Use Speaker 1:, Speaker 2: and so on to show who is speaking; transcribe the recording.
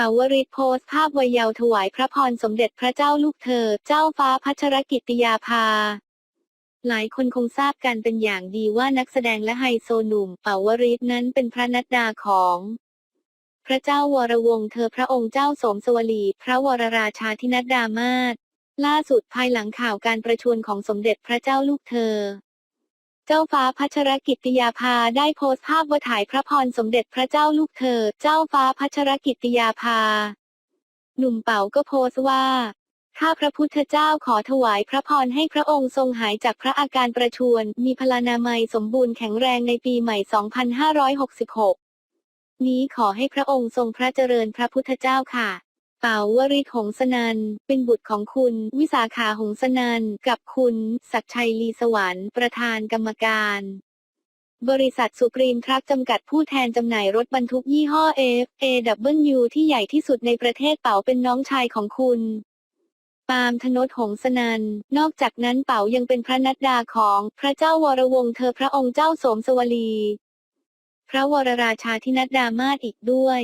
Speaker 1: ปาวริศโพสภาพวัยเยาว์ถวายพระพรสมเด็จพระเจ้าลูกเธอ เจ้าฟ้าพัชรกิติยาภา หลายคนคงทราบกันเป็นอย่างดีว่านักแสดงและไฮโซหนุ่มปาวริศนั้นเป็นพระนัดดาของ พระเจ้าวรวงศ์เธอพระองค์เจ้าสมสวลี พระวรราชาธินัดดามาศล่าสุดภายหลังข่าวการประชวรของสมเด็จพระเจ้าลูกเธอ เจ้าฟ้าพัชรกิติยาภาได้โพสต์ภาพวถ่ายพระพรสมเด็จพระเจ้าลูกเธอ เจ้าฟ้าพัชรกิติยาภา หนุ่มเป๋าก็โพสต์ว่า ข้าพระพุทธเจ้าขอถวายพระพรให้พระองค์ทรงหายจากพระอาการประชวร มีพลานามัยสมบูรณ์แข็งแรงในปีใหม่ 2566 นี้ขอให้พระองค์ทรงพระเจริญพระพุทธเจ้าค่ะ เป๋าวริศหงสนัน เป็นบุตรของคุณ วิสาขาหงสนัน กับคุณ ศักชัยลีสวรรค์ประธานกรรมการ บริษัทสุกรีมทรัคจำกัดผู้แทนจำหน่ายรถบรรทุกยี่ห้อ F A W ที่ใหญ่ที่สุดในประเทศเป๋าเป็นน้องชายของคุณปาล์มธนดหงสนัน นอกจากนั้นเป๋ายังเป็นพระนัดดาของพระเจ้าวรวงศ์เธอพระองค์เจ้าโสมสวลี พระวรราชาธินัดดามาศอีกด้วย